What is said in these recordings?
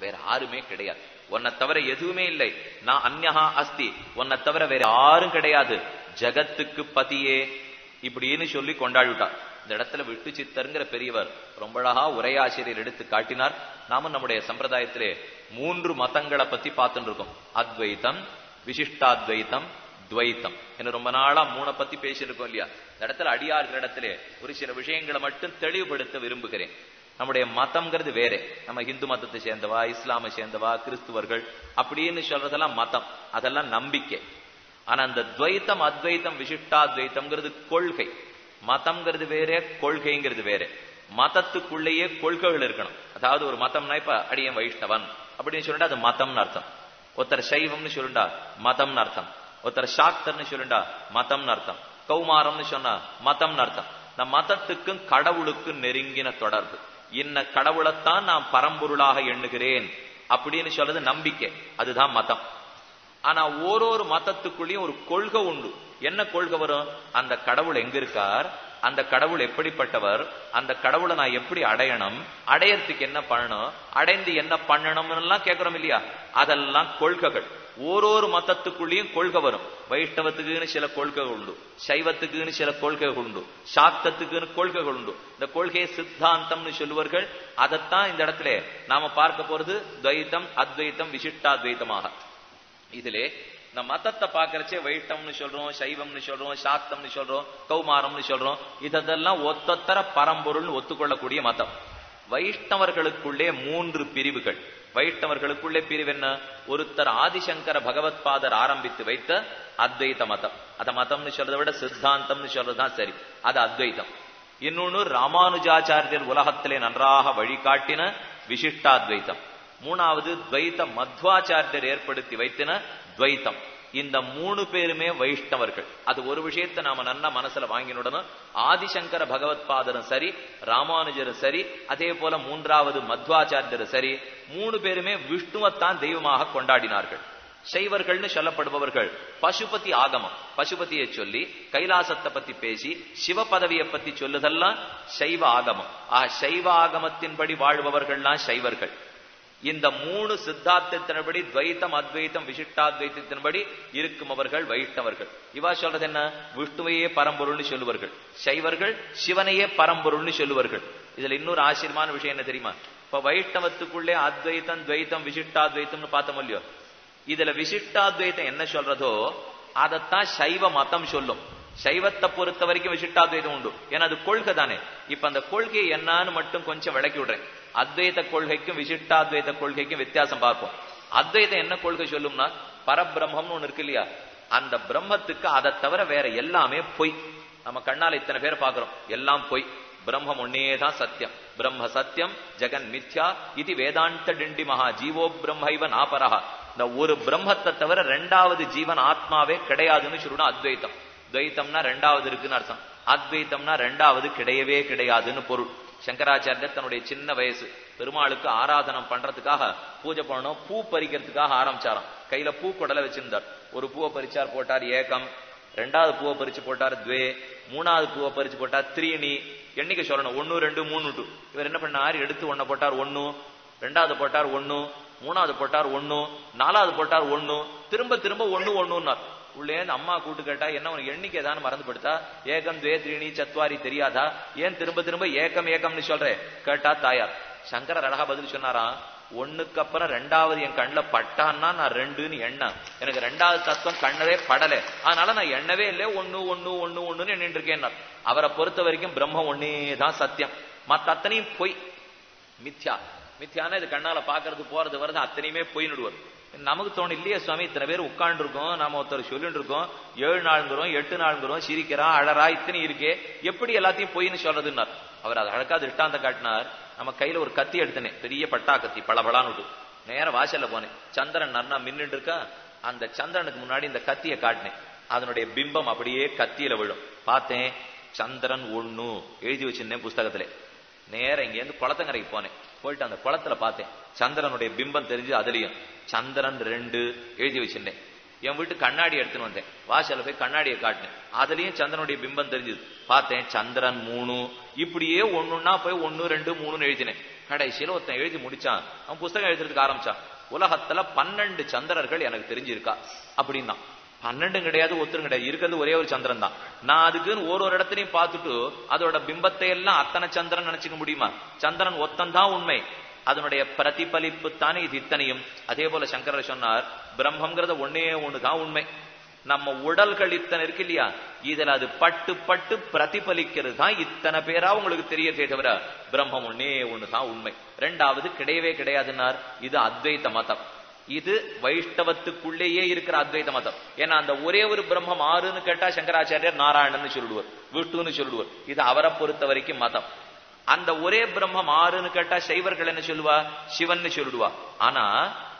வேற யாருமே கிடையாது. உன்னை தவிர எதுவுமே இல்லை. நான் அந்யஹா அஸ்தி. உன்னை தவிர வேற யாரும் கிடையாது. ஜகத்துக்கு பதியே. இப்படின்னு சொல்லி கொண்டாடிவிட்டார். இந்த இடத்துல விட்டு சித்தருங்கிற பெரியவர் ரொம்ப அழகா உரையாசிரியர் எடுத்து காட்டினார். நாமும் நம்முடைய சம்பிரதாயத்திலே மூன்று மதங்களை பத்தி பார்த்துட்டு இருக்கோம். அத்வைத்தம் விசிஷ்டாத்வைத்தம் துவைத்தம். என்ன ரொம்ப நாளா மூணை பத்தி பேசியிருக்கோம் இல்லையா? இந்த இடத்துல அடியார்கள் இடத்திலே ஒரு சில விஷயங்களை மட்டும் தெளிவுபடுத்த விரும்புகிறேன். நம்முடைய மதம்ங்கிறது வேற. நம்ம ஹிந்து மதத்தை சேர்ந்தவா இஸ்லாமை சேர்ந்தவா கிறிஸ்துவர்கள் அப்படின்னு சொல்றதெல்லாம் மதம். அதெல்லாம் நம்பிக்கை. ஆனா அந்த துவைத்தம் அத்வைத்தம் விசிஷ்டாத்வைத்தம்ங்கிறது கொள்கை. மதம்ங்கிறது வேற கொள்கைங்கிறது வேற. மதத்துக்குள்ளேயே கொள்கைகள் இருக்கணும். அதாவது ஒரு மதம்னா இப்ப அடியன் வைஷ்ணவன் அப்படின்னு சொல்லிட்டு அது மதம்னு அர்த்தம். ஒருத்தர் சைவம்னு சொல்லுண்டா மதம்னு அர்த்தம். ஒருத்தர் சாக்தர்னு சொல்லுண்டா மதம்னு அர்த்தம். கௌமாரம்னு சொன்னா மதம்னு அர்த்தம். இந்த மதத்துக்கும் கடவுளுக்கும் நெருங்கின தொடர்பு. இன்ன கடவுளைத்தான் நான் பரம்பொருளாக எண்ணுகிறேன் அப்படின்னு சொல்றது நம்பிக்கை. அதுதான் மதம். ஆனா ஓரொரு மதத்துக்குள்ளேயும் ஒரு கொள்கை உண்டு. என்ன கொள்கை வரும்? அந்த கடவுள் எங்க இருக்கார்? அந்த கடவுள் எப்படிப்பட்டவர் அந்த கடவுளை நான் எப்படி அடையணும் அடையறதுக்கு என்ன பண்ணணும் அடைந்து என்ன பண்ணணும்னு எல்லாம் கேட்கிறோம் இல்லையா? அதெல்லாம் கொள்கைகள். ஓரொரு மதத்துக்குள்ளேயும் கொள்கை வரும். வைஷ்ணவத்துக்குன்னு சில கொள்கைகள் உண்டு. சைவத்துக்குன்னு சில கொள்கைகள் உண்டு. சாக்தத்துக்குன்னு கொள்கைகள் உண்டு. இந்த கொள்கையை சித்தாந்தம்னு சொல்லுவார்கள் அதைத்தான் இந்த இடத்துல நாம பார்க்க போறது துவைத்தம் அத்வைத்தம் விசிஷ்டாத்வைத்தமாக. இதிலே இந்த மதத்தை பாக்குறச்சே வைட்டம்னு சொல்றோம் சைவம்னு சொல்றோம் சாத்தம்னு சொல்றோம் கௌமாரம்னு சொல்றோம். இதெல்லாம் ஒத்தொத்தர பரம்பொருள்னு ஒத்துக்கொள்ளக்கூடிய மதம். வைஷ்ணவர்களுக்குள்ளே மூன்று பிரிவுகள். வைஷ்ணவர்களுக்குள்ளே பிரிவு என்ன? ஒருத்தர் ஆதிசங்கர பகவத்பாதர் ஆரம்பித்து வைத்த அத்வைத மதம். அத மதம்னு சொல்றதை விட சித்தாந்தம்னு சொல்றதுதான் சரி. அது அத்வைதம். இன்னொன்னு ராமானுஜாச்சாரியர் உலகத்திலே நன்றாக வழிகாட்டின விசிஷ்டாத்வைத்தம் மூணாவது துவைத்த மத்வாச்சாரியர் ஏற்படுத்தி வைத்தின துவைத்தம். இந்த மூணு பேருமே வைஷ்ணவர்கள். அது ஒரு விஷயத்தை நாம நல்லா மனசுல வாங்கினுடனும் ஆதிசங்கர பகவத்பாதரும் சரி ராமானுஜரும் சரி அதே போல மூன்றாவது மத்வாச்சாரியரும் சரி மூணு பேருமே விஷ்ணுவத்தான் தெய்வமாக கொண்டாடினார்கள். சைவர்கள்னு சொல்லப்படுபவர்கள். பசுபதி ஆகமம். பசுபதியை சொல்லி கைலாசத்தை பத்தி பேசி சிவ பதவியை பத்தி சொல்லுதெல்லாம் சைவ ஆகமம். ஆ சைவ ஆகமத்தின்படி வாழ்பவர்கள்லாம் சைவர்கள். இந்த மூணு சித்தாந்தத்தின்படி துவைத்தம் அத்வைத்தம் விசிஷ்டாத்வைத்தத்தின்படி இருக்கும் அவர்கள் வைஷ்ணவர்கள். இவா சொல்றது என்ன? விஷ்ணுவையே பரம்பொருள்னு சொல்லுவார்கள். சைவர்கள் சிவனையே பரம்பொருள்னு சொல்லுவார்கள். இதுல இன்னொரு ஆச்சரியமான விஷயம் என்ன தெரியுமா? இப்ப வைஷ்ணவத்துக்குள்ளே அத்வைத்தம் துவைத்தம் விசிஷ்டாத்வைத்தம்னு பார்த்தோம் இல்லையோ? இதுல விசிஷ்டாத்வைத்தம் என்ன சொல்றதோ அதைத்தான் சைவ மதம் சொல்லும். சைவத்தை பொறுத்த வரைக்கும் விசிஷ்டாத்வைதம் உண்டு. ஏன்னா அது கொள்கை தானே. இப்ப அந்த கொள்கை என்னன்னு மட்டும் கொஞ்சம் விளக்கி விடுறேன். அத்வைத கொள்கைக்கும் விசிஷ்டாத்வைத கொள்கைக்கும் வித்தியாசம் பார்ப்போம். அத்வைதம் என்ன கொள்கை சொல்லும்னா பரபிரம்மம்னு ஒண்ணு இருக்கு இல்லையா? அந்த பிரம்மத்துக்கு அதை தவிர வேற எல்லாமே பொய். நம்ம கண்ணால இத்தனை பேர் பாக்குறோம் எல்லாம் பொய். பிரம்மம் ஒன்னே தான் சத்தியம். பிரம்ம சத்தியம் ஜெகன் மித்யா இது வேதாந்த டிண்டி மகா ஜீவோ பிரம்மைவ நாபரஹா. இந்த ஒரு பிரம்மத்தை தவிர ரெண்டாவது ஜீவன் ஆத்மாவே கிடையாதுன்னு சொல்லணும் அத்வைத்தம் துவைத்தம்னா ரெண்டாவது இருக்குன்னு அர்த்தம். அத்வைத்தம்னா ரெண்டாவது கிடையவே கிடையாதுன்னு பொருள். சங்கராச்சாரியர் தன்னுடைய சின்ன வயசு பெருமாளுக்கு ஆராதனம் பண்றதுக்காக பூஜை பண்ணணும் பூ பறிக்கிறதுக்காக ஆரம்பிச்சாராம். கையில பூ குடலை வச்சிருந்தார். ஒரு பூவை பறிச்சார் போட்டார் ஏகம் ரெண்டாவது பூவை பறிச்சு போட்டார் துவே மூணாவது பூவை பறிச்சு போட்டார் த்ரீனி எண்ணிக்கை சொல்லணும்? ஒன்னு ரெண்டு மூணு டூ. இவர் என்ன பண்ணார்? எடுத்து ஒன்ன போட்டார் ஒன்னு ரெண்டாவது போட்டார் ஒன்னு மூணாவது போட்டார் ஒன்னு நாலாவது போட்டார் ஒன்னு திரும்ப திரும்ப ஒன்னு ஒண்ணுன்னார். உள்ளே அம்மா கூட்டு கேட்டா என்ன உனக்கு எண்ணிக்கை ஏதாவது மறந்து படுத்தா ஏகம் துவே த்ரீணி சத்வாரி தெரியாதா? ஏன் திரும்ப திரும்ப ஏகம் ஏகம்னு சொல்றேன் கேட்டா தாயார். சங்கரர் அழகா பதில் சொன்னாராம் ஒண்ணுக்கு அப்புறம் ரெண்டாவது என் கண்ணுல பட்டான்னா நான் ரெண்டுன்னு எண்ணேன். எனக்கு ரெண்டாவது தத்துவம் கண்ணவே படல. அதனால நான் எண்ணவே இல்லை ஒண்ணு ஒன்னு ஒண்ணு ஒண்ணுன்னு எண்ணிட்டு இருக்கேன் அவரை பொறுத்த வரைக்கும் பிரம்மம் ஒன்னே தான் சத்தியம். மத்த அத்தனையும் பொய். மித்யா. மித்யானா இது கண்ணால பாக்குறது போறது வர்றது அத்தனையுமே பொய் நடுவர் நமக்கு தோணும் இல்லையா சுவாமி இத்தனை பேர் உட்கார்ந்து இருக்கோம் நாம ஒருத்தர் சொல்லிட்டு இருக்கோம் ஏழு நாளுங்கிறோம் எட்டு நாளுங்கிறோம் சிரிக்கிறான் அழறா இத்தனை இருக்கே எப்படி எல்லாத்தையும் பொய்ன்னு சொல்றதுன்னார். அவர் அதை அழகா திருஷ்டாந்த காட்டினார். நம்ம கையில ஒரு கத்தி எடுத்தனே பெரிய பட்டா கத்தி பளபளான்னு நேர வாசல்ல போனேன். சந்திரன் நன்னா மின்னுட்டு இருக்கா அந்த சந்திரனுக்கு முன்னாடி இந்த கத்தியை காட்டினேன். அதனுடைய பிம்பம் அப்படியே கத்தியில விழும். பார்த்தேன் சந்திரன் ஒண்ணு எழுதி வச்சிருந்தேன் புஸ்தகத்திலே. நேரம் இங்க இருந்து குளத்தங்கரைக்கு போனேன். போயிட்டு அந்த குளத்துல பார்த்தேன். சந்திரனுடைய பிம்பம் தெரிஞ்சு அதுலயும். சந்திரன் ரெண்டு எழுதி வச்சிருந்தேன். என் வீட்டு கண்ணாடி எடுத்துன்னு வந்தேன். வாசல போய் கண்ணாடியை காட்டினேன். அதுலயும் சந்திரனுடைய பிம்பம் தெரிஞ்சது. பார்த்தேன் சந்திரன் மூணு. இப்படியே ஒண்ணுன்னா போய் ஒன்னு ரெண்டு மூணுன்னு எழுதினேன். கடைசியில ஒருத்தன் எழுதி முடிச்சான். அவன் புஸ்தகம் எழுதுறதுக்கு ஆரம்பிச்சான். உலகத்துல பன்னெண்டு சந்திரர்கள் எனக்கு தெரிஞ்சிருக்கா? அப்படின்னா. பன்னெண்டும் கிடையாது ஒத்தரும் கிடையாது. இருக்கிறது ஒரே ஒரு சந்திரன் தான் நான் அதுக்குன்னு ஒரு ஒரு இடத்துலையும் பார்த்துட்டு அதோட பிம்பத்தை எல்லாம் அத்தனை சந்திரன் நினைச்சுக்க முடியுமா? சந்திரன் ஒத்தன் தான் உண்மை. அதனுடைய பிரதிபலிப்பு தானே இது இத்தனையும். அதே போல சங்கரர் சொன்னார் பிரம்மங்கிறத ஒன்னே ஒண்ணுதான் உண்மை. நம்ம உடல்கள் இத்தனை இருக்கு இல்லையா? இதுல அது பட்டு பட்டு பிரதிபலிக்கிறது தான் இத்தனை பேரா உங்களுக்கு தெரியதே தவிர பிரம்மம் ஒன்னே ஒண்ணுதான் உண்மை. ரெண்டாவது கிடையவே கிடையாதுன்னார். இது அத்வைத்த மதம். இது வைஷ்ணவத்துக்குள்ளேயே இருக்கிற அத்வைத மதம். ஏன்னா அந்த ஒரே ஒரு பிரம்மம் ஆறுன்னு கேட்டா சங்கராச்சாரியர் நாராயணன்னு சொல்லிடுவார் விஷ்ணுன்னு சொல்லிடுவார் இது அவரை பொறுத்த வரைக்கும் மதம். அந்த ஒரே பிரம்மம் ஆறுன்னு கேட்டா சைவர்கள் என்ன சொல்லுவா? சிவன்னு சொல்லிடுவா ஆனா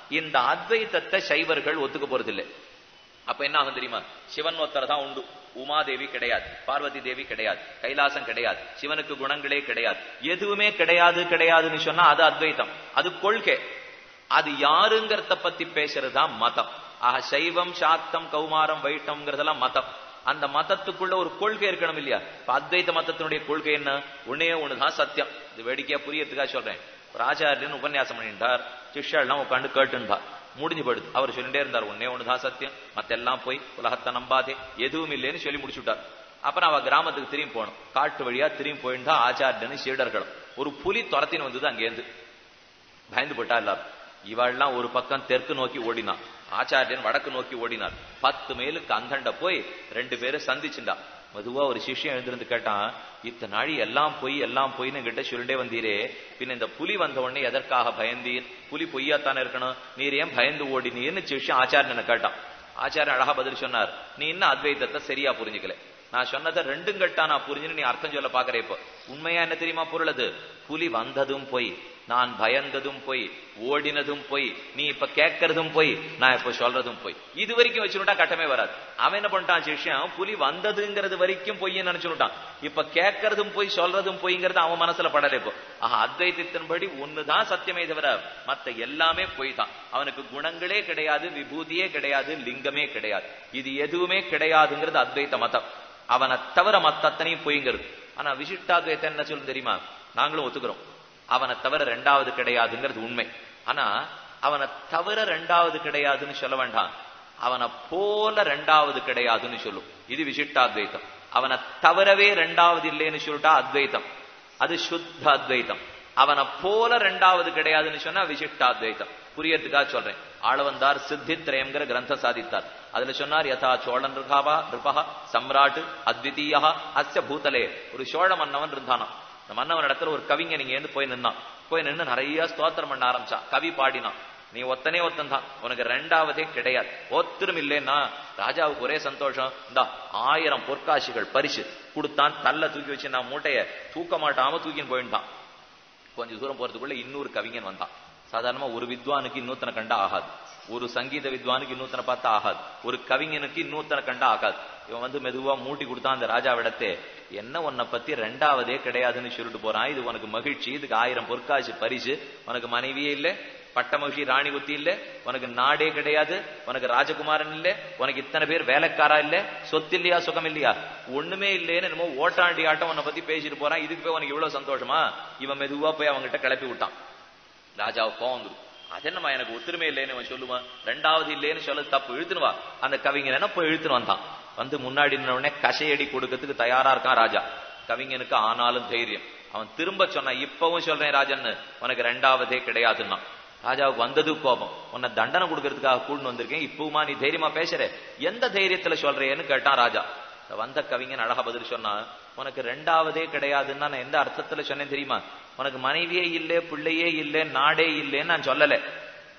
இந்த அத்வைத்தத்தை சைவர்கள் ஒத்துக்க போறதில்லை. அப்ப என்ன ஆகும் தெரியுமா? சிவன் ஒருத்தர் தான் உண்டு. உமாதேவி கிடையாது பார்வதி தேவி கிடையாது கைலாசம் கிடையாது சிவனுக்கு குணங்களே கிடையாது. எதுவுமே கிடையாது கிடையாதுன்னு சொன்னா அது அத்வைத்தம். அது கொள்கை. அது யாருங்கிறத பத்தி பேசுறதுதான் மதம். ஆக சைவம் சாத்தம் கௌமாரம் வைட்டம்ங்கிறதெல்லாம் மதம். அந்த மதத்துக்குள்ள ஒரு கொள்கை இருக்கணும் இல்லையா? இப்ப அத்வைத மதத்தினுடைய கொள்கை என்ன? ஒன்னே ஒண்ணுதான் சத்தியம். இது வேடிக்கையா புரியறதுக்காக சொல்றேன். ஒரு ஆச்சாரியன் உபன்யாசம் பண்ணிட்டார் சிஷ்யெல்லாம் உட்காந்து கேட்டுண்டா முடிஞ்சு போயிடுது. அவர் சொல்லிட்டே இருந்தார் ஒன்னே ஒண்ணுதான் சத்தியம். மத்தெல்லாம் போய் உலகத்தை நம்பாதே. எதுவும் இல்லைன்னு சொல்லி முடிச்சுட்டார். அப்புறம் அவ கிராமத்துக்கு திரும்பி போனோம். காட்டு வழியா திரும்பி போயிருந்தா ஆச்சாரியன்னு சீடர்களும். ஒரு புலி துரத்தின்னு வந்தது அங்கேருந்து பயந்து போட்டா எல்லாரும். இவாள்லாம் ஒரு பக்கம் தெற்கு நோக்கி ஓடினான் ஆச்சாரியன் வடக்கு நோக்கி ஓடினார் பத்து மைலுக்கு அந்தண்ட போய் ரெண்டு பேரும் சந்திச்சுண்டா மதுவா ஒரு சிஷ்யம் எழுந்திருந்து கேட்டான் இத்தனை நாழி எல்லாம் பொய் எல்லாம் பொய்னு கிட்ட சொல்லிட்டே வந்தீரே. பின் இந்த புலி வந்த உடனே எதற்காக பயந்தீர்? புலி பொய்யாத்தானே இருக்கணும்? நீர் ஏன் பயந்து ஓடினீர்னு சிஷ்யம் ஆச்சாரியனை கேட்டான். ஆச்சாரியன் அழகா பதில் சொன்னார் நீ இன்னும் அத்வைதத்தை சரியா புரிஞ்சுக்கல. நான் சொன்னதை ரெண்டும் கட்டா நான் புரிஞ்சுன்னு நீ அர்த்தம் சொல்ல பாக்குற இப்போ. உண்மையா என்ன தெரியுமா பொருள் அது? புலி வந்ததும் பொய் நான் பயந்ததும் பொய் ஓடினதும் பொய் நீ இப்ப கேட்கறதும் பொய் நான் இப்ப சொல்றதும் பொய். இது வரைக்கும் வச்சுட்டா கட்டமே வராது. அவன் என்ன பண்ணிட்டான் சிஷ்யம் புலி வந்ததுங்கிறது வரைக்கும் பொய்ன்னு நினைச்சுட்டான் இப்ப கேட்கறதும் பொய் சொல்றதும் பொய்ங்கிறது அவன் மனசுல படல இப்போ. ஆஹா அத்வைத்தின்படி ஒண்ணுதான் சத்தியமே தவிர மத்த எல்லாமே பொய் தான் அவனுக்கு குணங்களே கிடையாது விபூதியே கிடையாது லிங்கமே கிடையாது. இது எதுவுமே கிடையாதுங்கிறது அத்வைத்த மதம். அவனை தவிர மத்தத்தனையும் பொய்ங்கிறது. ஆனா விசிஷ்டாத்வைத்தம் என்ன சொல்லு தெரியுமா? நாங்களும் ஒத்துக்கிறோம். அவனை தவிர ரெண்டாவது கிடையாதுங்கிறது உண்மை. ஆனா அவனை தவிர ரெண்டாவது கிடையாதுன்னு சொல்ல வேண்டாம். அவனை போல ரெண்டாவது கிடையாதுன்னு சொல்லும். இது விசிஷ்டாத்வைத்தம் அவனை தவிரவே ரெண்டாவது இல்லைன்னு சொல்லிட்டா அத்வைத்தம். அது சுத்த அத்வைத்தம். அவனை போல ரெண்டாவது கிடையாதுன்னு சொன்னா விசிஷ்டாத்வைத்தம் புரியறதுக்காக சொல்றேன். ஆளவந்தார் சித்தித்ரயம்ங்கிற கிரந்தம் சாதித்தார். அதுல சொன்னார் யதா சோழன் ருகாவா நிருபா சம்ராட் அத்விதீயா அஸ்ய பூதலே ஒரு சோழ மன்னவன் இருந்தானாம் இந்த மன்னவன் இடத்துல ஒரு கவிஞன் நீங்க இருந்து போய் நின்னான் போய் நின்று நிறைய ஸ்தோத்திரம் பண்ண ஆரம்பிச்சான் கவி பாடினான் நீ ஒத்தனே ஒத்தன் தான் உனக்கு ரெண்டாவதே கிடையாது ஒத்தரும் இல்லைன்னா ராஜாவுக்கு ஒரே சந்தோஷம் இந்த ஆயிரம் பொற்காசிகள் பரிசு கொடுத்தான் தள்ள தூக்கி வச்சு நான் மூட்டைய தூக்க மாட்டாம தூக்கின்னு போயிட்டான் கொஞ்சம் தூரம் போறதுக்குள்ள இன்னொரு கவிஞன் வந்தான் சாதாரணமா ஒரு வித்வானுக்கு இன்னொத்தனை கண்டா ஆகாது ஒரு சங்கீத வித்வானுக்கு இன்னொருத்தனை பார்த்தா ஆகாது. ஒரு கவிஞனுக்கு இன்னொருத்தனை கண்டா ஆகாது. இவன் வந்து மெதுவா மூட்டி கொடுத்தான் அந்த ராஜாவிடத்தே என்ன உன்னை பத்தி ரெண்டாவதே கிடையாதுன்னு சொல்லிட்டு போறான். இது உனக்கு மகிழ்ச்சி. இதுக்கு ஆயிரம் பொற்காசு பரிசு. உனக்கு மனைவியே இல்ல பட்ட மகிழ்ச்சி ராணி குத்தி இல்ல உனக்கு நாடே கிடையாது உனக்கு ராஜகுமாரன் இல்ல உனக்கு இத்தனை பேர் வேலைக்காரா இல்ல சொத்து இல்லையா சுகம் இல்லையா? ஒண்ணுமே இல்லைன்னு என்னமோ ஓட்டாண்டி ஆட்டம் உன்னை பத்தி பேசிட்டு போறான். இதுக்கு போய் உனக்கு இவ்வளவு சந்தோஷமா? இவன் மெதுவா போய் அவங்ககிட்ட கிளப்பி விட்டான். ராஜாவுக்கு கோவம் வந்துடும் அது எனக்கு ஒத்துருமே இல்லைன்னு அவன் சொல்லுவான். ரெண்டாவது இல்லைன்னு சொல்ல தப்பு இழுத்துனுவா அந்த கவிஞன் என்ன போய் இழுத்துன்னு வந்தான் வந்து முன்னாடி நின்ன உடனே கசையடி கொடுக்கறதுக்கு தயாரா இருக்கான் ராஜா. கவிஞனுக்கு ஆனாலும் தைரியம். அவன் திரும்ப சொன்னான் இப்பவும் சொல்றேன் ராஜன்னு உனக்கு ரெண்டாவதே கிடையாதுன்னா ராஜாவுக்கு வந்தது கோபம். உன்னை தண்டனை கொடுக்கறதுக்காக கூண்டு வந்திருக்கேன். இப்பவுமா நீ தைரியமா பேசுற. எந்த தைரியத்துல சொல்றேன்னு கேட்டான் ராஜா. வந்த கவிஞன் அழகா பதில் சொன்னா உனக்கு ரெண்டாவதே கிடையாதுன்னா நான் எந்த அர்த்தத்துல சொன்னேன் தெரியுமா? உனக்கு மனைவியே இல்லை பிள்ளையே இல்லை நாடே இல்லைன்னு நான் சொல்லல.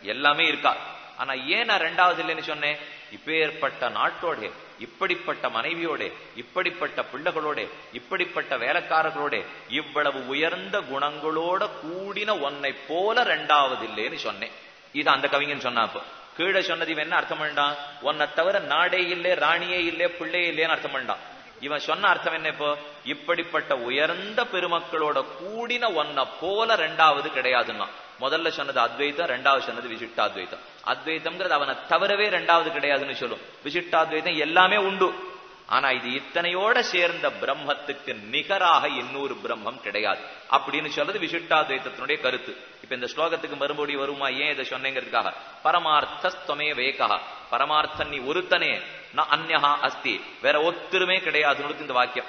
எல்லாமே இருக்கா. ஆனா ஏன் நான் ரெண்டாவது இல்லைன்னு சொன்னேன்? இப்பேற்பட்ட நாட்டோட இப்படிப்பட்ட மனைவியோட இப்படிப்பட்ட பிள்ளைகளோட இப்படிப்பட்ட வேலைக்காரர்களோட இவ்வளவு உயர்ந்த குணங்களோட கூடின உன்னை போல ரெண்டாவது இல்லைன்னு சொன்னேன். இது அந்த கவிஞன் சொன்னாப்போ கீழே சொன்னது இவன் என்ன அர்த்தம் பண்ணான் உன்னை தவிர நாடே இல்லை ராணியே இல்லை பிள்ளையே இல்லைன்னு அர்த்தம் பண்ணான் இவன் சொன்ன அர்த்தம் என்ன இப்போ? இப்படிப்பட்ட உயர்ந்த பெருமக்களோட கூடின ஒன்ன போல ரெண்டாவது கிடையாதுன்னா. முதல்ல சொன்னது அத்வைத்தம் ரெண்டாவது சொன்னது விசிஷ்டாத்வைத்தம். அத்வைத்தம்ங்கிறது அவனை தவிரவே ரெண்டாவது கிடையாதுன்னு சொல்லும். விசிஷ்டாத்வைத்தம் எல்லாமே உண்டு. ஆனா இது இத்தனையோட சேர்ந்த பிரம்மத்துக்கு நிகராக இன்னொரு பிரம்மம் கிடையாது. அப்படின்னு சொல்றது விசிஷ்டாத்வைத்தத்தினுடைய கருத்து. இப்ப இந்த ஸ்லோகத்துக்கு மறுபடி வருமா? ஏன் இதை சொன்னேங்கிறதுக்காக? பரமார்த்தமே வேகா பரமார்த்தன் நீ ஒருத்தனே நான் அந்யஹா அஸ்தி. வேற ஒத்துருமே கிடையாதுன்னு இந்த வாக்கியம்.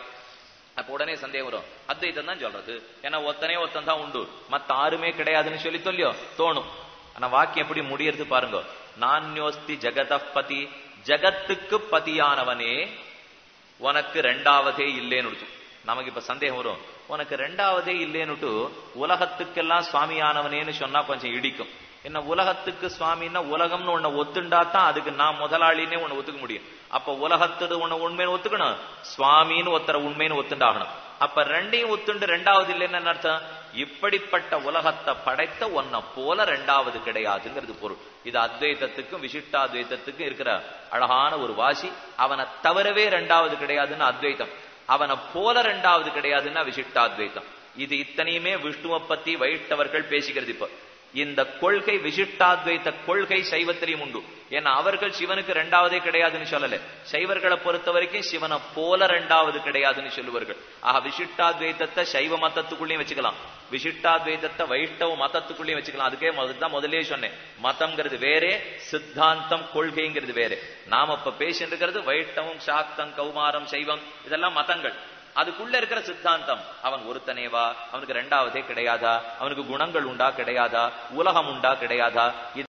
அப்ப உடனே சந்தேகம் வரும். அத்வைத்தம் தான் சொல்றது. ஏன்னா ஒத்தனே ஒத்தன் தான் உண்டு. மத்த ஆறுமே கிடையாதுன்னு சொல்லி சொல்லியோ தோணும். ஆனா வாக்கியம் எப்படி முடியறது பாருங்க. நான்யோஸ்தி ஜெகதபதி ஜகத்துக்கு பதியானவனே உனக்கு ரெண்டாவதே இல்லேன்னு நமக்கு இப்ப சந்தேகம் வரும். உனக்கு ரெண்டாவதே இல்லேன்னுட்டு உலகத்துக்கெல்லாம் சுவாமியானவனேன்னு சொன்னா கொஞ்சம் இடிக்கும். என்ன உலகத்துக்கு சுவாமின்னா உலகம்னு உன்னை ஒத்துண்டா தான் அதுக்கு நான் முதலாளின்னே உன்னை ஒத்துக்க முடியும். அப்ப உலகத்தோடு உன்னை உண்மைன்னு ஒத்துக்கணும். சுவாமின்னு ஒருத்தர உண்மைன்னு ஒத்துண்டாகணும். அப்ப ரெண்டையும் ஒத்துண்டு ரெண்டாவது இல்லைன்னு அர்த்தம்? இப்படிப்பட்ட உலகத்தை படைத்த ஒன்ன போல ரெண்டாவது கிடையாதுங்கிறது பொருள். இது அத்வைதத்துக்கும் விசிஷ்டாத்வைத்தத்துக்கும் இருக்கிற அழகான ஒரு வாசி. அவனை தவிரவே ரெண்டாவது கிடையாதுன்னு அத்வைத்தம் அவனை போல ரெண்டாவது கிடையாதுன்னா விசிஷ்டாத்வைத்தம் இது இத்தனையுமே விஷ்ணுவை பத்தி வைஷ்ணவர்கள் பேசிக்கிறது இப்ப. இந்த கொள்கை விசிஷ்டாத்வைத்த கொள்கை சைவத்திலையும் உண்டு. ஏன்னா அவர்கள் சிவனுக்கு ரெண்டாவதே கிடையாதுன்னு சொல்லல. சைவர்களை பொறுத்த வரைக்கும் சிவனை போல ரெண்டாவது கிடையாதுன்னு சொல்லுவார்கள். ஆக விசிஷ்டாத்வைத்தத்தை சைவ மதத்துக்குள்ளேயும் வச்சுக்கலாம். விசிஷ்டாத்வைத்தத்தை வைஷ்ணவ மதத்துக்குள்ளேயும் வச்சுக்கலாம். அதுக்கே தான் முதலே சொன்னேன். மதம்ங்கிறது வேறே சித்தாந்தம் கொள்கைங்கிறது வேறே. நாம இப்ப பேசிட்டு இருக்கிறது வைஷ்ணவம் சாக்தம் கௌமாரம் சைவம் இதெல்லாம் மதங்கள். அதுக்குள்ள இருக்கிற சித்தாந்தம். அவன் ஒருத்தனேவா? அவனுக்கு ரெண்டாவதே கிடையாதா? அவனுக்கு குணங்கள் உண்டா? கிடையாதா? உலகம் உண்டா? கிடையாதா?